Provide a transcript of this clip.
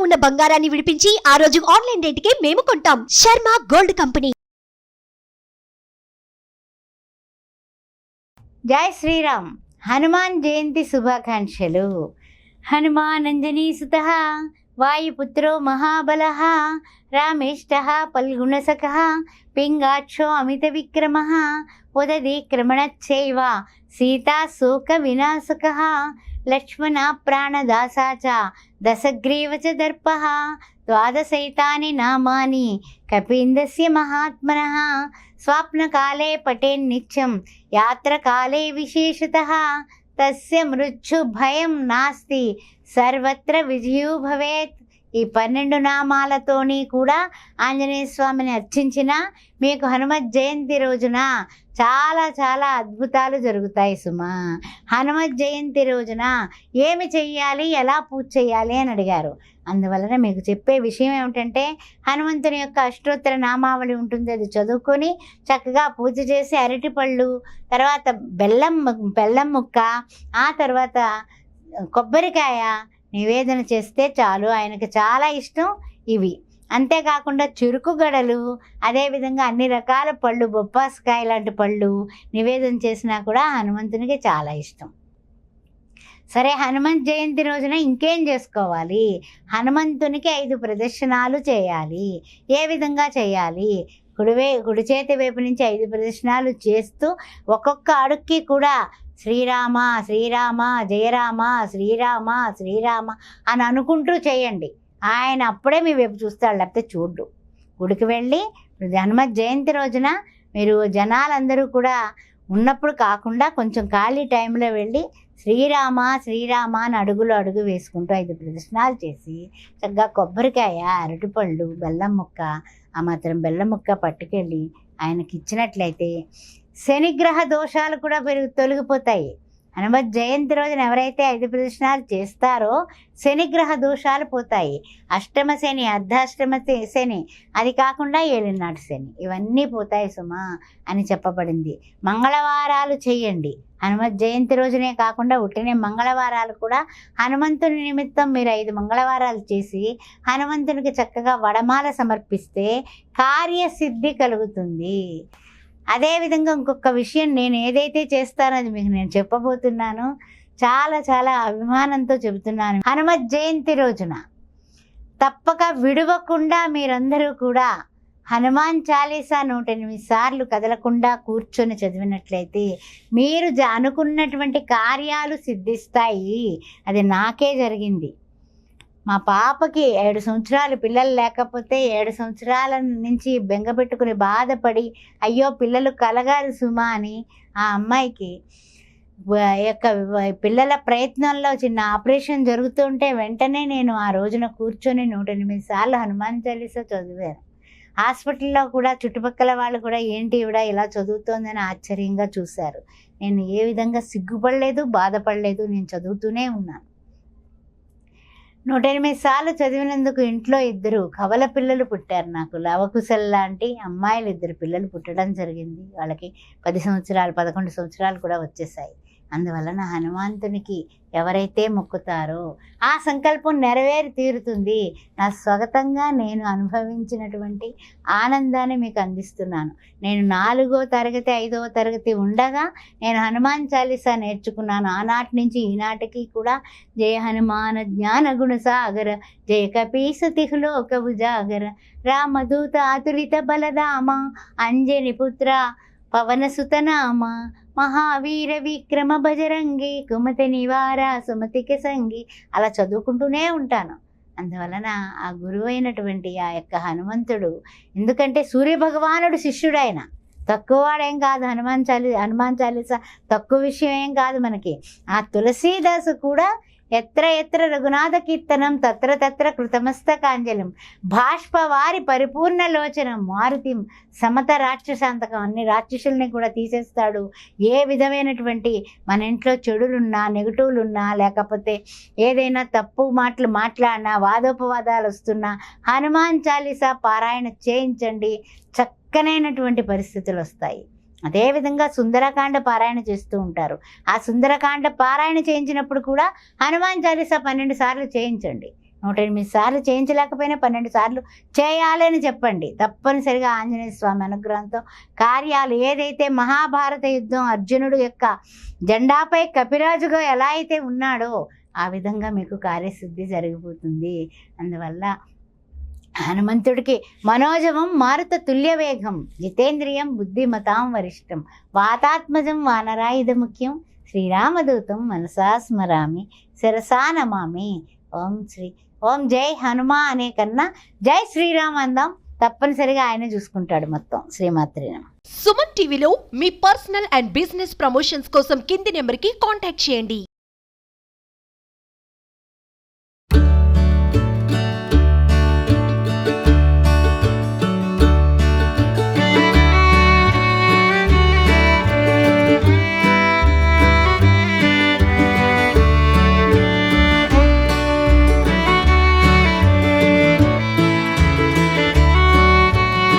ఉన్న బంగారాన్ని విడిపించి ఆ రోజు ఆన్లైన్ రేటుకే మేము కొంటాం. Sharma gold company. జై శ్రీరామ్. హనుమాన్ జయంతి శుభాకాంక్షలు. హనుమానంజనీ సుత వాయుపుత్రో మహాబల రామేష్ట పల్గుణసక పింగాక్షో అమిత విక్రమ ఉదది క్రమణచ్చైవ సీతాశోక వినాశక लक्ष्मण प्राणदासा च दशग्रीव च दर्पः द्वादशैतानि नामानि, कपीन्दस्य महात्मनः, स्वाप्नकाले पठेन्नित्यं यात्रकाले विशेषतः, तस्य मृत्युभयं नास्ति, सर्वत्र विजयो भवेत् ఈ పన్నెండు నామాలతోని కూడా ఆంజనేయ స్వామిని అర్చించిన మీకు హనుమత్ జయంతి రోజున చాలా చాలా అద్భుతాలు జరుగుతాయి సుమా. హనుమత్ జయంతి రోజున ఏమి చెయ్యాలి ఎలా పూజ చేయాలి అని అడిగారు. అందువలన మీకు చెప్పే విషయం ఏమిటంటే హనుమంతుని యొక్క అష్టోత్తర నామావళి ఉంటుంది అది చదువుకొని చక్కగా పూజ చేసి అరటిపళ్ళు తర్వాత బెల్లం బెల్లం ముక్క ఆ తర్వాత కొబ్బరికాయ నివేదన చేస్తే చాలు. ఆయనకి చాలా ఇష్టం ఇవి. అంతేకాకుండా చురుకు గడలు అదేవిధంగా అన్ని రకాల పళ్ళు బొప్పాసకాయ లాంటి పళ్ళు నివేదన చేసినా కూడా హనుమంతునికి చాలా ఇష్టం. సరే హనుమంత్ జయంతి రోజున ఇంకేం చేసుకోవాలి? హనుమంతునికి ఐదు ప్రదర్శనాలు చేయాలి. ఏ విధంగా చేయాలి? కుడివే కుడి చేతి వైపు నుంచి ఐదు ప్రదక్షిణాలు చేస్తూ ఒక్కొక్క అడుక్కి కూడా శ్రీరామ శ్రీరామ జయరామ శ్రీరామ శ్రీరామ అని అనుకుంటూ చేయండి. ఆయన అప్పుడే మీ వైపు చూస్తాడు లేకపోతే చూడ్డు. గుడికి వెళ్ళి హనుమ జయంతి రోజున మీరు జనాలందరూ కూడా ఉన్నప్పుడు కాకుండా కొంచెం ఖాళీ టైంలో వెళ్ళి శ్రీరామ శ్రీరామ అని అడుగులు అడుగు వేసుకుంటూ ఐదు ప్రదర్శనాలు చేసి చక్కగా కొబ్బరికాయ అరటిపళ్ళు బెల్లం ముక్క ఆ మాత్రం బెల్లం ముక్క పట్టుకెళ్ళి ఆయనకి ఇచ్చినట్లయితే శనిగ్రహ దోషాలు కూడా పెరుగు తొలగిపోతాయి. హనుమత్ జయంతి రోజున ఎవరైతే ఐదు ప్రదర్శనాలు చేస్తారో శనిగ్రహ దోషాలు పోతాయి. అష్టమ శని అర్ధాష్టమ శని అది కాకుండా ఏలినాటి శని ఇవన్నీ పోతాయి సుమా అని చెప్పబడింది. మంగళవారాలు చేయండి. హనుమత్ జయంతి రోజునే కాకుండా ఉట్టిన మంగళవారాలు కూడా హనుమంతుని నిమిత్తం మీరు ఐదు మంగళవారాలు చేసి హనుమంతునికి చక్కగా వడమాల సమర్పిస్తే కార్యసిద్ధి కలుగుతుంది. అదేవిధంగా ఇంకొక విషయం నేను ఏదైతే చేస్తానో అది మీకు నేను చెప్పబోతున్నాను. చాలా చాలా అభిమానంతో చెబుతున్నాను. హనుమత్ జయంతి రోజున తప్పక విడవకుండా మీరందరూ కూడా హనుమాన్ చాలీసా నూట ఎనిమిది సార్లు కదలకుండా కూర్చొని చదివినట్లయితే మీరు అనుకున్నటువంటి కార్యాలు సిద్ధిస్తాయి. అది నాకే జరిగింది. మా పాపకి ఏడు సంవత్సరాలు పిల్లలు లేకపోతే ఏడు సంవత్సరాల నుంచి బెంగపెట్టుకుని బాధపడి అయ్యో పిల్లలు కలగాలి సుమా అని ఆ అమ్మాయికి యొక్క పిల్లల ప్రయత్నంలో చిన్న ఆపరేషన్ జరుగుతుంటే వెంటనే నేను ఆ రోజున కూర్చొని నూట ఎనిమిది సార్లు హనుమాన్ చాలీసా చదివాను. హాస్పిటల్లో కూడా చుట్టుపక్కల వాళ్ళు కూడా ఏంటి ఇవిడ ఇలా చదువుతోందని ఆశ్చర్యంగా చూశారు. నేను ఏ విధంగా సిగ్గుపడలేదు బాధపడలేదు నేను చదువుతూనే ఉన్నాను. నూట ఎనిమిది సార్లు చదివినందుకు ఇంట్లో ఇద్దరు కవల పిల్లలు పుట్టారు నాకు. లవకుశల్ లాంటి అమ్మాయిలు ఇద్దరు పిల్లలు పుట్టడం జరిగింది. వాళ్ళకి పది సంవత్సరాలు పదకొండు సంవత్సరాలు కూడా వచ్చేసాయి. అందువలన హనుమంతునికి ఎవరైతే మొక్కుతారో ఆ సంకల్పం నెరవేరి తీరుతుంది. నా స్వగతంగా నేను అనుభవించినటువంటి ఆనందాన్ని మీకు అందిస్తున్నాను. నేను నాలుగో తరగతి ఐదవ తరగతి ఉండగా నేను హనుమాన్ చాలీసా నేర్చుకున్నాను. ఆనాటి నుంచి ఈనాటికి కూడా జయ హనుమాన జ్ఞాన గుణ సాగర జయ కపీస ఒక భుజాగర రామదూత అతులిత బలదామ అంజని పుత్ర పవనసుతనామ మహావీర విక్రమ భజరంగి కుమతి నివార సుమతికి సంగి అలా చదువుకుంటూనే ఉంటాను. అందువలన ఆ గురువైనటువంటి ఆ యొక్క హనుమంతుడు ఎందుకంటే సూర్యభగవానుడు శిష్యుడు తక్కువ వాడేం కాదు హనుమాన్ చాలి హనుమాన్ చాలీసా. తక్కువ విషయం ఏం కాదు మనకి. ఆ తులసీదాసు కూడా ఎత్ర ఎత్ర రఘునాథ కీర్తనం తత్ర తత్ర కృతమస్తకాంజలం. బాష్పవారి పరిపూర్ణ లోచనం మారుతి సమత రాక్షసాంతకం అన్ని రాక్షసుల్ని కూడా తీసేస్తాడు. ఏ విధమైనటువంటి మన ఇంట్లో చెడులున్నా నెగిటివ్లున్నా లేకపోతే ఏదైనా తప్పు మాటలు మాట్లాడినా వాదోపవాదాలు వస్తున్నా హనుమాన్ చాలీసా పారాయణ చేయించండి. చక్క చక్కనైనటువంటి పరిస్థితులు వస్తాయి అదేవిధంగా సుందరకాండ పారాయణ చేస్తూ ఉంటారు. ఆ సుందరకాండ పారాయణ చేయించినప్పుడు కూడా హనుమాన్ చాలీసా పన్నెండు సార్లు చేయించండి. నూట ఎనిమిది సార్లు చేయించలేకపోయినా పన్నెండు సార్లు చేయాలని చెప్పండి. తప్పనిసరిగా ఆంజనేయ స్వామి అనుగ్రహంతో కార్యాలు ఏదైతే మహాభారత యుద్ధం అర్జునుడు యొక్క జెండాపై కపిరాజుగా ఎలా అయితే ఉన్నాడో ఆ విధంగా మీకు కార్యసిద్ధి జరిగిపోతుంది. అందువల్ల హనుమంతుడికి మనోజవం మారుత తుల్యవేగం జితేంద్రియం బుద్ధిమతాం వరిష్టం వాతాత్మజం వానరాయుధ ముఖ్యం శ్రీరామదూతం మనసా స్మరామి శిరసా నమామి. ఓం శ్రీ ఓం జై హనుమా అనే కన్నా జై శ్రీరామ్ అందాం. తప్పనిసరిగా ఆయన చూసుకుంటాడు మొత్తం శ్రీమాత్రి సుమన్ టీవీలో మీ పర్సనల్ అండ్ బిజినెస్ ప్రమోషన్స్ కోసం కింది నెంబర్కి కాంటాక్ట్ చేయండి.